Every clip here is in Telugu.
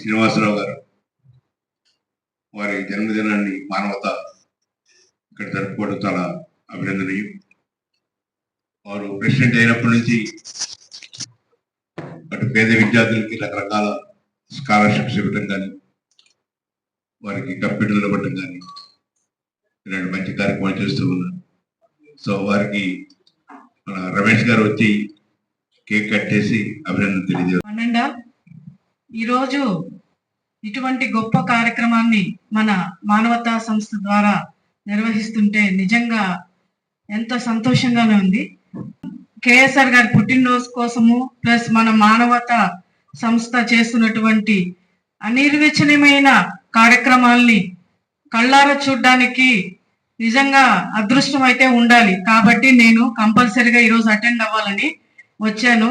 శ్రీనివాసరావు గారు వారి జన్మదినాన్ని మానవత ఇక్కడ జరుపుకోవడం చాలా అభినందనీయం. వారు ప్రెసిడెంట్ అయినప్పటి నుంచి అటు పేద విద్యార్థులకి రకరకాల స్కాలర్షిప్స్ ఇవ్వటం కానీ వారికి కంప్యూటర్లు ఇవ్వటం కానీ ఇలాంటి మంచి కార్యక్రమాలు చేస్తూ ఉన్నారు. సో వారికి మన రమేష్ గారు వచ్చి కేక్ కట్ చేసి అభినందన తెలియజేస్తారు ఈరోజు ఇటువంటి గొప్ప కార్యక్రమాన్ని మన మానవతా సంస్థ ద్వారా నిర్వహిస్తుంటే నిజంగా ఎంత సంతోషంగానే ఉంది. కేఎస్ఆర్ గారి పుట్టినరోజు కోసము ప్లస్ మన మానవత సంస్థ చేస్తున్నటువంటి అనిర్వచనీయమైన కార్యక్రమాల్ని కళ్ళారా చూడడానికి నిజంగా అదృష్టం అయితే ఉండాలి. కాబట్టి నేను కంపల్సరిగా ఈరోజు అటెండ్ అవ్వాలని వచ్చాను.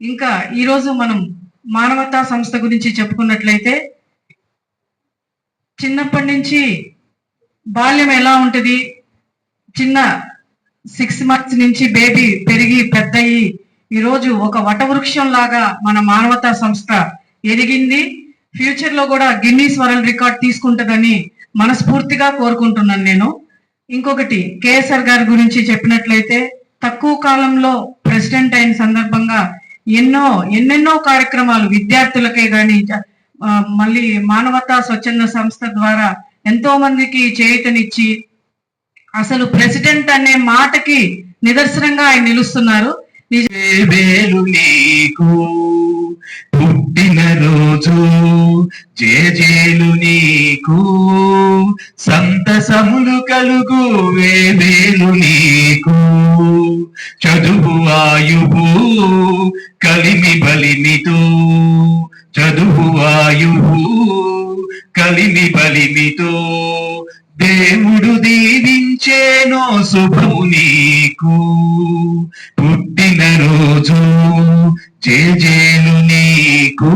ఇంకా ఈరోజు మనం మానవతా సంస్థ గురించి చెప్పుకున్నట్లయితే చిన్నప్పటి నుంచి బాల్యం ఎలా ఉంటుంది? చిన్న సిక్స్ మంత్స్ నుంచి బేబీ పెరిగి పెద్దయి ఈరోజు ఒక వటవృక్షం లాగా మన మానవతా సంస్థ ఎదిగింది. ఫ్యూచర్లో కూడా గిన్నీస్ వరల్డ్ రికార్డ్ తీసుకుంటుందని మనస్ఫూర్తిగా కోరుకుంటున్నాను నేను. ఇంకొకటి కేఎస్ఆర్ గారి గురించి చెప్పినట్లయితే తక్కువ కాలంలో ప్రెసిడెంట్ అయిన సందర్భంగా ఎన్నో ఎన్నెన్నో కార్యక్రమాలు విద్యార్థులకే కానీ మళ్ళీ మానవతా స్వచ్ఛంద సంస్థ ద్వారా ఎంతో మందికి చేయుతనిచ్చి అసలు ప్రెసిడెంట్ అనే మాటకి నిదర్శనంగా ఆయన నిలుస్తున్నారు. పుట్టిన రోజు జేజేలు నీకు సంతసములు కలుగు వేవేలు నీకు చదువు ఆయువు కలిమి బలిమితో చదువు ఆయువు కలిమి బలిమితో దేవుడు దీవించేనో శుభము నీకు. పుట్టిన రోజు చేజేలు నీకు.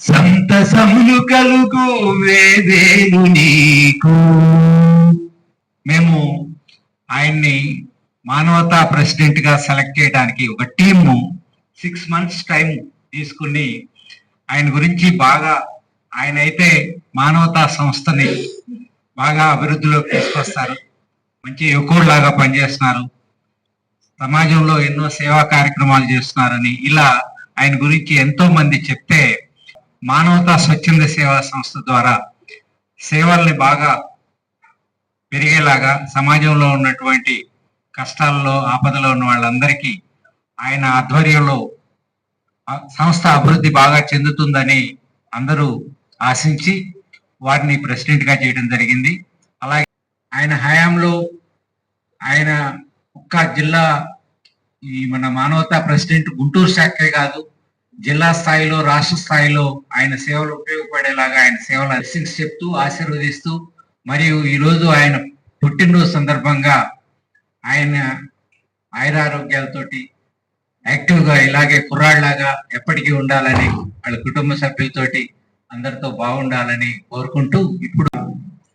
సంతసములు కలుగు వేవేలు నీకు. మేము ఆయన్ని మానవతా ప్రెసిడెంట్గా సెలెక్ట్ చేయడానికి ఒక టీము సిక్స్ మంత్స్ టైం తీసుకుని ఆయన గురించి బాగా ఆయన అయితే మానవతా సంస్థని బాగా అభివృద్ధిలోకి తీసుకొస్తారు. మంచి యువకుడులాగా పనిచేస్తున్నారు. సమాజంలో ఎన్నో సేవా కార్యక్రమాలు చేస్తున్నారని ఇలా ఆయన గురించి ఎంతో మంది చెప్తే మానవతా స్వచ్ఛంద సేవా సంస్థ ద్వారా సేవల్ని బాగా పెరిగేలాగా సమాజంలో ఉన్నటువంటి కష్టాల్లో ఆపదలో ఉన్న వాళ్ళందరికీ ఆయన ఆధ్వర్యంలో సంస్థ అభివృద్ధి బాగా చెందుతుందని అందరూ ఆశించి వారిని ప్రెసిడెంట్గా చేయడం జరిగింది. అలాగే ఆయన హయాంలో ఆయన ఒక్క జిల్లా ఈ మన మానవతా ప్రెసిడెంట్ గుంటూరు శాఖే కాదు జిల్లా స్థాయిలో రాష్ట్ర స్థాయిలో ఆయన సేవలు ఉపయోగపడేలాగా ఆయన సేవలు అర్సింగ్స్ చెప్తూ ఆశీర్వదిస్తూ మరియు ఈరోజు ఆయన పుట్టినరోజు సందర్భంగా ఆయన ఆయురారోగ్యాలతోటి యాక్టివ్గా ఇలాగే కుర్రాళ్ళాగా ఎప్పటికీ ఉండాలని వాళ్ళ కుటుంబ సభ్యులతోటి అందరితో బాగుండాలని కోరుకుంటూ ఇప్పుడు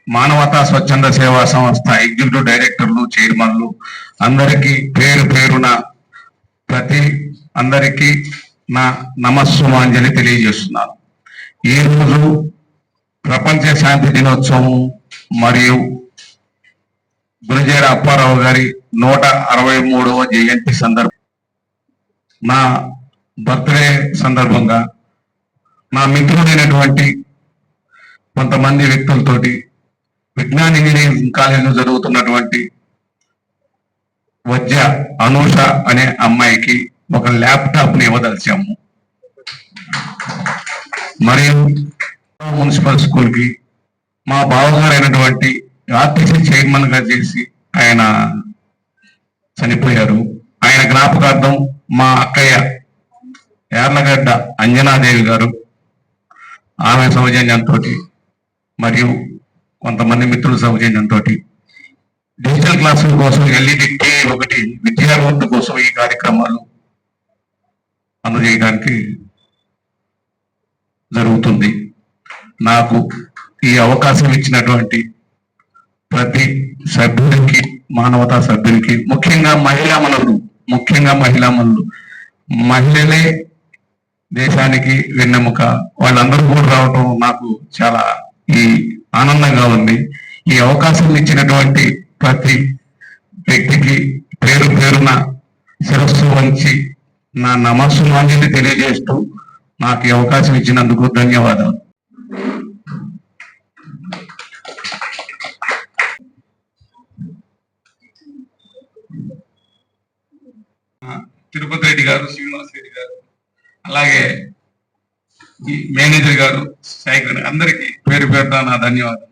మానవతా స్వచ్ఛంద సేవా సంస్థ ఎగ్జిక్యూటివ్ డైరెక్టర్లు చైర్మన్లు అందరికీ పేరు పేరున ప్రతి అందరికీ నా నమస్సుమాంజలి తెలియజేస్తున్నాను. ఈ రోజు ప్రపంచ శాంతి దినోత్సవం మరియు గురుజేర అప్పారావు గారి నూట అరవై మూడవ జయంతి సందర్భం నా బర్త్డే సందర్భంగా నా మిత్రుడైనటువంటి కొంతమంది వ్యక్తులతోటి విజ్ఞాన్ ఇంజనీరింగ్ కాలేజీలో జరుగుతున్నటువంటి వజ్య అనూష అనే అమ్మాయికి ఒక ల్యాప్టాప్ని ఇవ్వదలిచాము. మరియు మున్సిపల్ స్కూల్కి మా బావగారైనటువంటి ఆర్టీసీ చైర్మన్గా చేసి ఆయన చనిపోయారు. ఆయన జ్ఞాపకార్థం మా అక్కయ్య యార్లగడ్డ అంజనాదేవి గారు ఆమె సౌజన్యంతో మరియు కొంతమంది మిత్రుల సౌజన్యంతో డిజిటల్ క్లాసుల కోసం ఎల్ఈడి టీవీ ఒకటి విద్యాభివృద్ధి కోసం ఈ కార్యక్రమాలు అందజేయడానికి జరుగుతుంది. నాకు ఈ అవకాశం ఇచ్చినటువంటి ప్రతి సభ్యునికి మానవతా సభ్యునికి ముఖ్యంగా మహిళా మనులు ముఖ్యంగా మహిళా మనులు మహిళలే దేశానికి వెన్నెముక. వాళ్ళందరూ కూడా రావటం నాకు చాలా ఈ ఆనందంగా ఉంది. ఈ అవకాశం ఇచ్చినటువంటి ప్రతి వ్యక్తికి పేరు పేరున శిరస్సు వంచి నా నమస్సుమాంజలి తెలియజేస్తూ నాకు ఈ అవకాశం ఇచ్చినందుకు ధన్యవాదాలు. గారు శ్రీనివాస్ రెడ్డి గారు అలాగే ఈ మేనేజర్ గారు శేఖర్ అందరికీ పేరు పేరుతో నా ధన్యవాదాలు.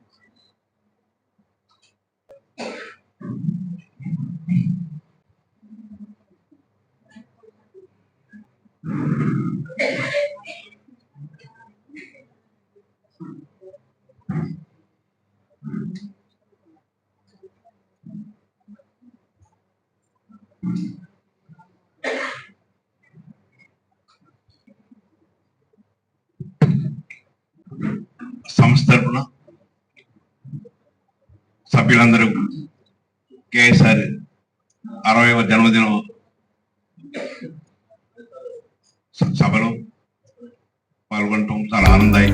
సభ్యులందరూ కేఎస్ఆర్ అరవైవ జన్మదినం సభలో పాల్గొనటం చాలా ఆనందాయి